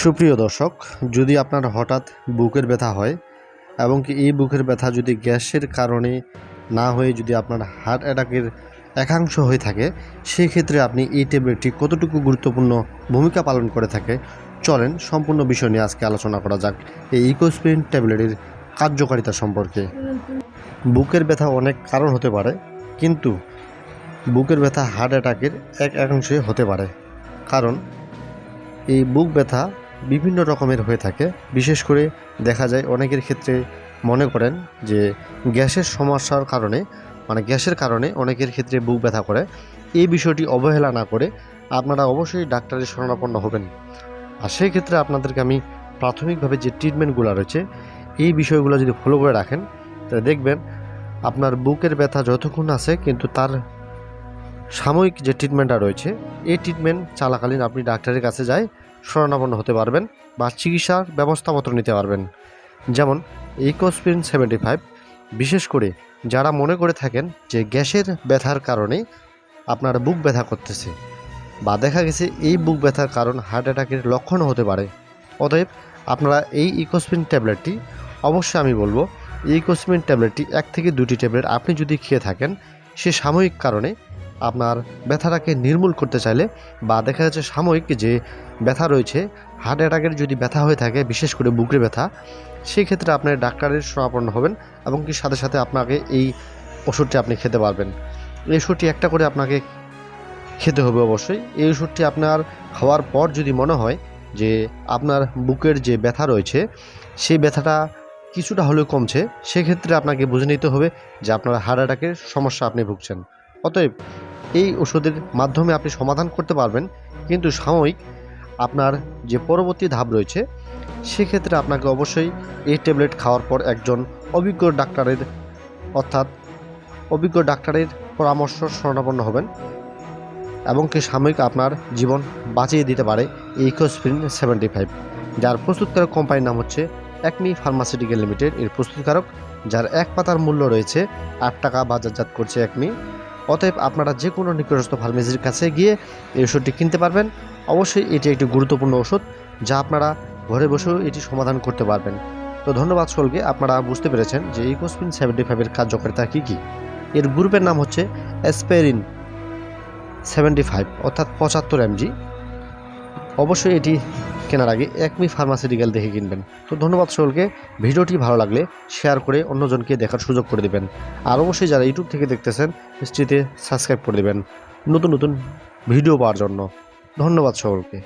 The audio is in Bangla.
সুপ্রিয় দর্শক, যদি আপনার হঠাৎ বুকের ব্যথা হয় এবং কি এই বুকের ব্যথা যদি গ্যাসের কারণে না হয়ে যদি আপনার হার্ট অ্যাটাকের একাংশ হয়ে থাকে সেই ক্ষেত্রে আপনি এই ট্যাবলেটটি কতটুকু গুরুত্বপূর্ণ ভূমিকা পালন করে থাকে, চলেন সম্পূর্ণ বিষয় নিয়ে আজকে আলোচনা করা যাক এই ইকোস্প্রিন ট্যাবলেটের কার্যকারিতা সম্পর্কে। বুকের ব্যথা অনেক কারণ হতে পারে, কিন্তু বুকের ব্যথা হার্ট অ্যাটাকের এক একাংশে হতে পারে। কারণ এই বুক ব্যথা বিভিন্ন রকমের হয়ে থাকে। বিশেষ করে দেখা যায় অনেকের ক্ষেত্রে মনে করেন যে গ্যাসের সমস্যার কারণে মানে গ্যাসের কারণে অনেকের ক্ষেত্রে বুক ব্যথা করে। এই বিষয়টি অবহেলা না করে আপনারা অবশ্যই ডাক্তারের শরণাপন্ন হবেন। আর সেই ক্ষেত্রে আপনাদেরকে আমি প্রাথমিকভাবে যে ট্রিটমেন্টগুলো রয়েছে, এই বিষয়গুলো যদি ফলো করে রাখেন, তাহলে দেখবেন আপনার বুকের ব্যথা যতক্ষণ আছে কিন্তু তার সাময়িক যে ট্রিটমেন্টটা রয়েছে, এই ট্রিটমেন্ট চলাকালীন আপনি ডাক্তারের কাছে যাই শরণাপন্ন হতে পারবেন বা চিকিৎসার ব্যবস্থাপত্র নিতে পারবেন। যেমন ইকোস্পিন সেভেন্টি ফাইভ বিশেষ করে যারা মনে করে থাকেন যে গ্যাসের ব্যথার কারণে আপনার বুক ব্যথা করতেছে বা দেখা গেছে এই বুক ব্যথার কারণ হার্ট অ্যাটাকের লক্ষণও হতে পারে। অতএব আপনারা এই ইকোস্পিন ট্যাবলেটটি অবশ্যই আমি বলব ইকোস্পিন ট্যাবলেটটি এক থেকে দুটি ট্যাবলেট আপনি যদি খেয়ে থাকেন সে সাময়িক কারণে আপনার ব্যথাটাকে নির্মূল করতে চাইলে বা দেখা যাচ্ছে সাময়িক যে ব্যথা রয়েছে হার্ট অ্যাটাকের যদি ব্যথা হয়ে থাকে, বিশেষ করে বুকের ব্যথা, সেই ক্ষেত্রে আপনার ডাক্তারের শরণাপন্ন হবেন এবং কি সাথে সাথে আপনাকে এই ওষুধটি আপনি খেতে পারবেন। এই ওষুধটি একটা করে আপনাকে খেতে হবে অবশ্যই। এই ওষুধটি আপনার খাওয়ার পর যদি মনে হয় যে আপনার বুকের যে ব্যথা রয়েছে, সেই ব্যথাটা কিছুটা হলেও কমছে, সেক্ষেত্রে আপনাকে বুঝে নিতে হবে যে আপনার হার্ট অ্যাটাকের সমস্যা আপনি ভুগছেন। অতএব এই ওষুধের মাধ্যমে আপনি সমাধান করতে পারবেন। কিন্তু সাময়িক আপনার যে পরবর্তী ধাপ রয়েছে, সেক্ষেত্রে আপনাকে অবশ্যই এই ট্যাবলেট খাওয়ার পর একজন অভিজ্ঞ ডাক্তারের অর্থাৎ অভিজ্ঞ ডাক্তারের পরামর্শ শরণাপন্ন হবেন এবং কি সাময়িক আপনার জীবন বাঁচিয়ে দিতে পারে ইকোস্প্রিন সেভেন্টি ফাইভ যার প্রস্তুতকারক কোম্পানির নাম হচ্ছে একমি ফার্মাসিউটিক্যাল লিমিটেড এর প্রস্তুতকারক, যার এক পাতার মূল্য রয়েছে আট টাকা বাজারজাত করছে একমি অতএব আপনারা যে কোনো নিকটস্থ ফার্মেসির কাছে গিয়ে এই ওষুধটি কিনতে পারবেন। অবশ্যই এটি একটি গুরুত্বপূর্ণ ওষুধ যা আপনারা ঘরে বসেও এটি সমাধান করতে পারবেন। তো ধন্যবাদ সকলকে। আপনারা বুঝতে পেরেছেন যে ইকোস্পিন সেভেন্টি ফাইভের কার্যকারিতা কী কী? এর গ্রুপের নাম হচ্ছে অ্যাসপেরিন সেভেন্টি ফাইভ অর্থাৎ পঁচাত্তর এমজি। অবশ্যই এটি কেনার আগে একমি ফার্মাসিউটিক্যাল দেখে কিনবেন। তো ধন্যবাদ সকলকে। ভিডিওটি ভালো লাগলে শেয়ার করে অন্যজনকে দেখার সুযোগ করে দেবেন। আর অবশ্যই যারা ইউটিউব থেকে দেখতেছেন পেজটিতে সাবস্ক্রাইব করে দেবেন। নতুন নতুন ভিডিও পাওয়ার জন্য। ধন্যবাদ সকলকে।